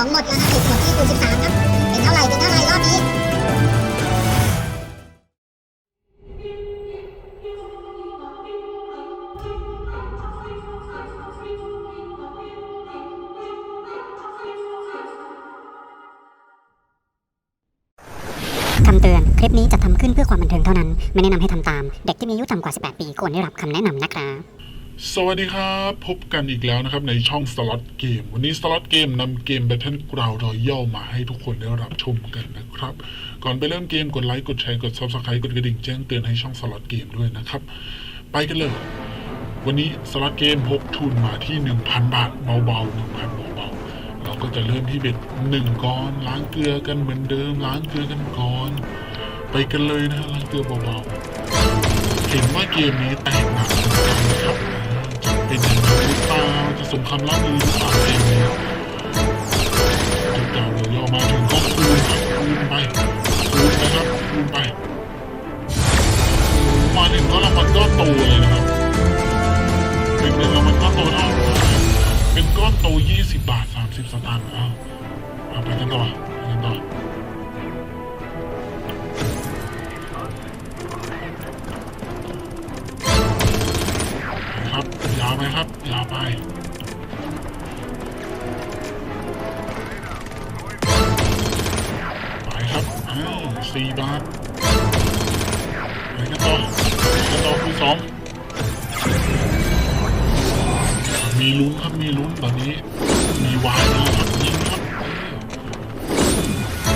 สองหมดแล้วนะสิบหมดที่คูณสิบสามครับ เป็นเท่าไหร่ เป็นเท่าไหร่รอบนี้ คำเตือน คลิปนี้จะทำขึ้นเพื่อความบันเทิงเท่านั้น ไม่แนะนำให้ทำตาม เด็กที่มีอายุต่ำกว่า 18 ปีควรได้รับคำแนะนำนะครับ สวัสดีครับ พบกันอีกแล้วนะครับในช่องสล็อตเกมวันนี้สล็อตเกมนำเกม Battleground Royal มาให้ทุกคนได้รับชมกันนะครับ ก่อนไปเริ่มเกมกดไลค์กดแชร์กด Subscribe กดกระดิ่งแจ้งเตือนให้ช่องสล็อตเกมด้วยนะครับ ไปกันเลย วันนี้สล็อตเกมพกทุนมาที่ 1,000 บาทเบาๆ1,000เบาๆเราก็จะเริ่มที่เบ็ด1ก้อนล้างเกลือกันเหมือนเดิมล้างเกลือกันก่อน ไปกันเลยนะฮะล้างเกลือเบาๆเห็นว่าเกมนี้แตกหนักเหมือนกันนะครับ สมคำล่ำลือหรือผ่าเกมนี้จุดดาวเลยย่อมาถึงก็คูณครับคูณไปคูณนะครับคูณไปมาถึงก็รางวัลก็โตเลยนะครับเป็นเงินรางวัลก็โตเท่าไรเป็นก้อนโต20บบาท30สตางค์เอาเอาไปกันต่อไปกันต่อครับยาวไปครับยาวไป สี่บาทไปกันต่อไปกันต่อคือสองมีลุ้นครับมีลุ้นตอนนี้ มีวายนะครับยิงครับ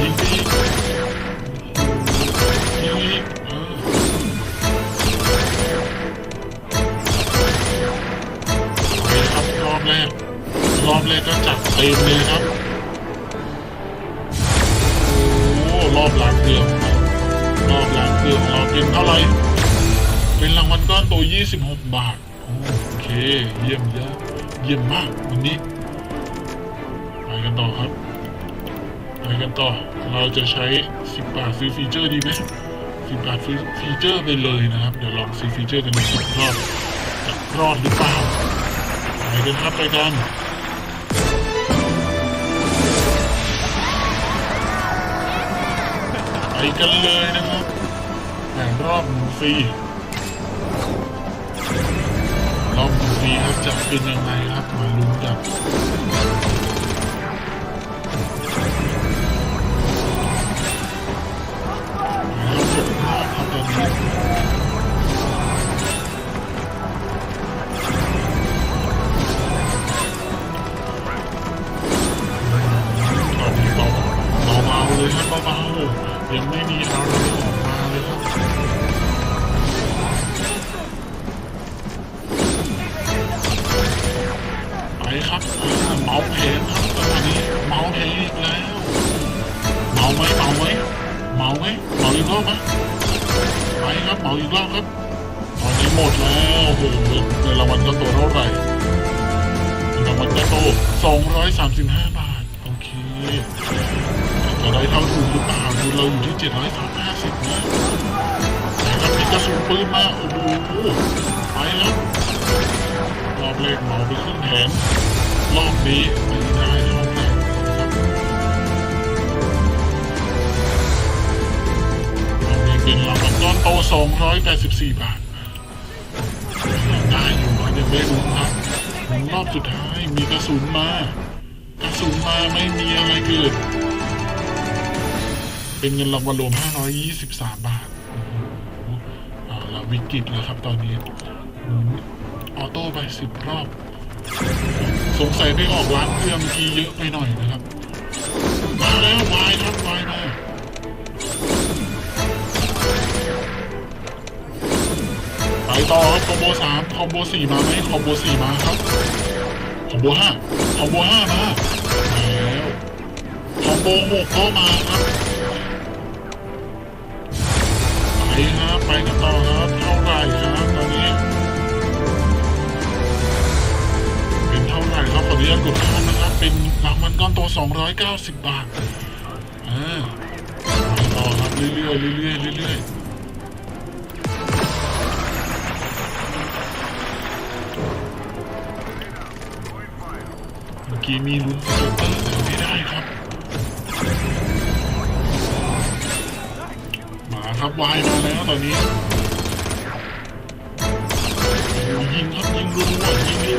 ยิงไปอีกยิงอีกเออไปครับรอบแรกรอบแรกก็จัดเต็มเลยครับ เป็นเท่าไร เป็นรางวัลก้อนโต 26 บาท โอเค เยี่ยมเยอะเยี่ยมมากวันนี้ ไปกันต่อครับ ไปกันต่อ เราจะใช้ 10 บาทซื้อฟีเจอร์ดีไหม10 บาทซื้อฟีเจอร์ไปเลยนะครับ เดี๋ยวลองซื้อฟีเจอร์กันดูสิบรอบจะรอดหรือเปล่า ไปกันครับไปกันไปกันเลยนะครับ แต่รอบหมุนฟรีรอบหมุนฟรีครับจะเป็นยังไงครับมาลุ้นกันแล้วจบรอบครับตอนนี้ เมาไหมเมาอีกรอบไหมไปครับเมาอีกรอบครับ ตอนนี้หมดแล้วโอ้โหเงินรางวัลก็โตเท่าไหร่เงินรางวัลก็โต235 บาท โอเคจะได้เท่าทุนหรือเปล่าทุนเราอยู่ที่ 750นะนะครับมีกระสุนปืนมาโอ้โหไปแล้วรอบแรกเหมาไปครึ่งแผงรอบนี้ไม่ได้เท่าไหร่นะครับ รอบนี้เป็นรางวัลก้อนโต284 บาทได้อยู่ครับยังไม่รู้ครับรอบสุดท้ายมีกระสุนมากระสุนมาไม่มีอะไรเกิด เป็นเงินรางวัลรวม 523 บาทเอาวิกฤตแล้วครับตอนนี้ ออโต้ไปสิบรอบ สงสัยไม่ออกร้านเครื่องเมื่อกี้เยอะไปหน่อยนะครับ มาแล้ววายครับวายมา ต่อคอมโบสามคอมโบสี่มาไหมคอมโบสี่มาครับคอมโบห้าคอมโบห้ามาแล้วคอมโบหกก็มาครับไปครับไปกันต่อครับเท่าไหร่ครับตอนนี้เป็นเท่าไหร่ครับขออนุญาตกดข้ามนะครับเป็นรางวัลก้อนโต290 บาทอ่าต่อครับเรื่อยๆเรื่อยๆเรื่อยๆ เกี้มีลุ้นเก็ตเตอร์ไม่ได้ครับ มาครับวายมาแล้วตอนนี้ยิงครับยิงรัวยิงรัว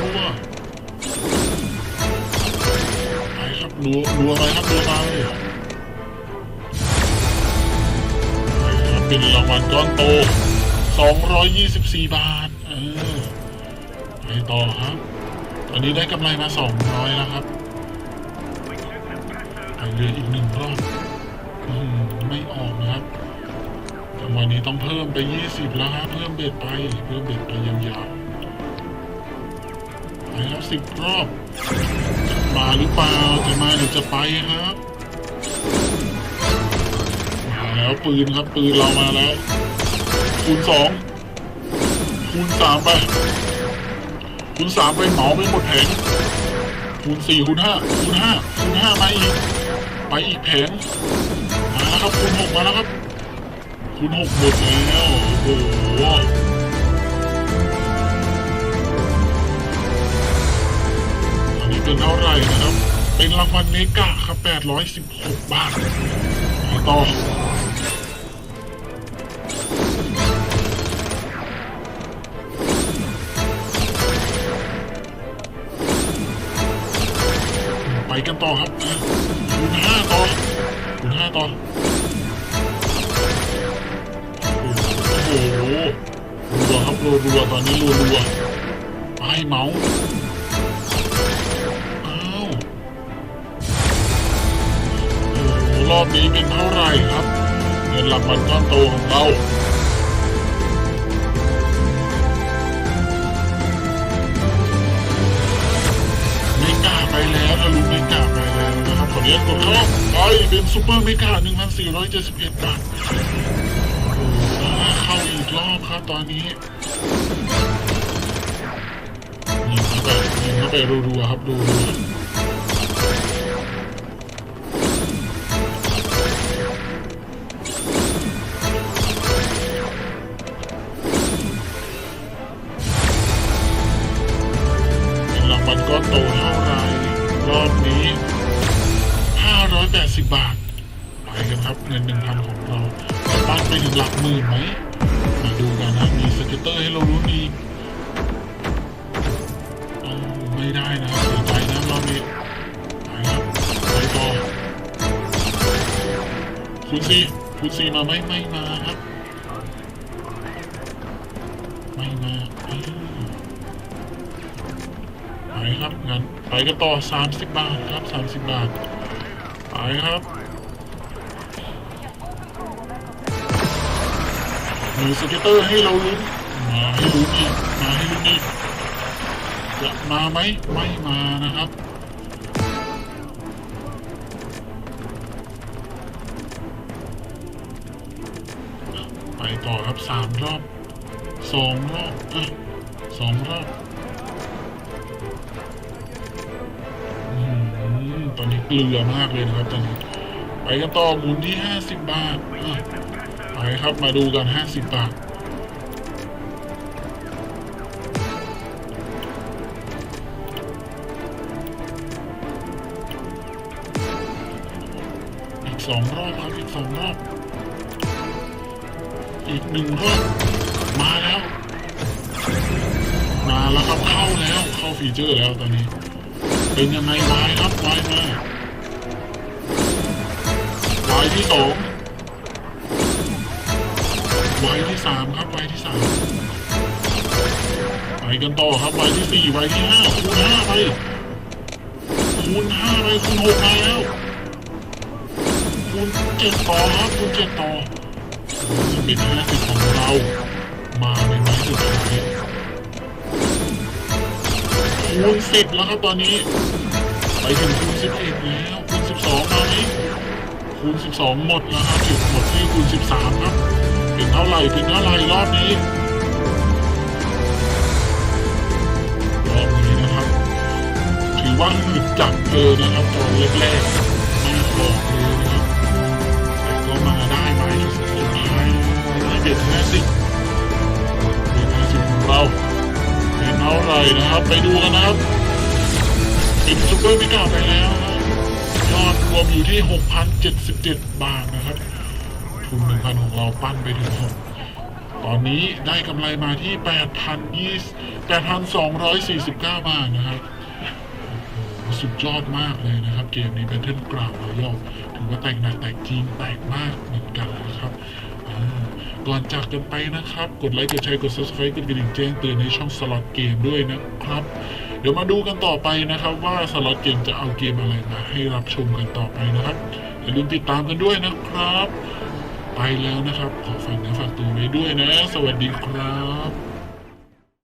ไปครับรัวรัวไปครับรัวไปไครับเป็นรางวัลก้อนโต 224 บาท เออไปต่อครับ อันนี้ได้กำไรมา 200 แล้วครับไปเรืออีกหนึ่งรอบอืมไม่ออกนะครับจังหวะนี้ต้องเพิ่มไป 20 แล้วครับเพิ่มเบ็ดไป เพิ่มเบ็ดไปยาวๆไปแล้วสิบรอบจะมาหรือเปล่าจะมาหรือจะไปครับมาแล้วปืนครับปืนเรามาแล้วคูณสองคูณสามไป คูณสามไปเหมาไม่หมดแผงคูณสี่คูณห้าคูณห้าคูณห้ามาอีกไปอีกแผงมาแล้วครับคูณหกมาแล้วครับคูณหกหมดแล้วโอ้โหอันนี้เป็นเท่าไหร่นะครับ เป็นรางวัลเมกะครับ816บหกบาทต่อ ไปกันต่อครับคูณห้าต่อคูณห้าต่อโอ้โหรัวครับรัวรัวตอนนี้รัวรัวไปเมาส์อ้าวโอ้โหรอบนี้เป็นเท่าไหร่ครับเงินรางวัลก้อนโตของเราไม่กล้าไปแล้วถ้ารู้ไม่กล้า คะแนนของเขาไปเป็นซูเปอร์เมกาหนึ่งพันสี่ร้อยเจ็ดสิบเอ็ดบาทเข้าอีกรอบครับตอนนี้ยิงเข้าไปยิงเข้าไปรัวๆครับดู ถึงหลักหมื่นไหมมาดูกันนะมีสเก็ตเตอร์ให้เราลุ้นอีกเอาไม่ได้นะเสียใจนะเรอบนี้ไปครับไปต่อคุณซีคุณซีมาไหมไม่มาครับ ไม่มาไปครับงั้นไปกันต่อ 30 บาทครับ 30 บาทไปครับ มีสเก็ตเตอร์ให้เราลุ้นมาให้ลุ้นอีกมาให้ลุ้นอีกจะมาไหมไม่มานะครับไปต่อครับสามรอบสองรอบอะสองรอบอืมตอนนี้เกลือมากเลยนะครับตอนนี้ไปกันต่อหมุนที่ห้าสิบบาท ไปครับมาดูกันห้าสิบบาท อีกสองรอบครับ อีกสองรอบ อีกหนึ่งรอบ มาแล้ว มาแล้วครับ เข้าแล้ว เข้าฟีเจอร์แล้วตอนนี้ เป็นยังไงวายครับวายมาวายที่สอง ไวายที่สามครับไวายที่สามไปกันต่อครับไวายที่สี่ไวายที่ห้าคูณห้าไปคูณห้าไปคูณหกมาแล้วคูณเจ็ดต่อครับคูณเจ็ดต่อเป็นห้าสิบของเรามาในไม้สุดท้ายคูณสิบแล้วครับตอนนี้ ไปถึงคูณสิบเอ็ดแล้วคูณสิบสองมาไหมคูณสิบสองหมดแล้วครับถึงหมดที่คูณสิบสามครับ เป็นเท่าไหร่เป็นเท่าไหร่รอบนี้รอบนี้นะครับ ถือว่าหลุดจับเลยนะครับตอนแรกๆไม่บอกเลยนะครับแต่ก็มาได้ไหมสุดท้ายที่เด็ดห้าสิเด็ดห้าสิบของเราเป็นเท่าไหร่นะครับ ไปดูกันนะครับเป็นซูเปอร์มิกาไปแล้วยอดรวมอยู่ที่ 6,077 บาทนะครับ ทุน1,000ของเราปั้นไปถึงตอนนี้ได้กำไรมาที่8,249บาทนะครับโอ้โหสุดยอดมากเลยนะครับ เกมนี้เป็นเทนกราวรอย่อถือว่าแตกหนักแตกจริงแตกมากเหมือนกันนะครับก่อนจากกันไปนะครับ กดไลค์กดแชร์กด subscribe กดกระดิ่งแจ้งเตือนในช่องสล็อตเกมด้วยนะครับ เดี๋ยวมาดูกันต่อไปนะครับ ว่าสล็อตเกมจะเอาเกมอะไรมาให้รับชมกันต่อไปนะครับอย่าลืมติดตามกันด้วยนะครับ ไปแล้วนะครับ ขอฝากเนื้อฝากตัวไว้ด้วยนะ สวัสดีครับ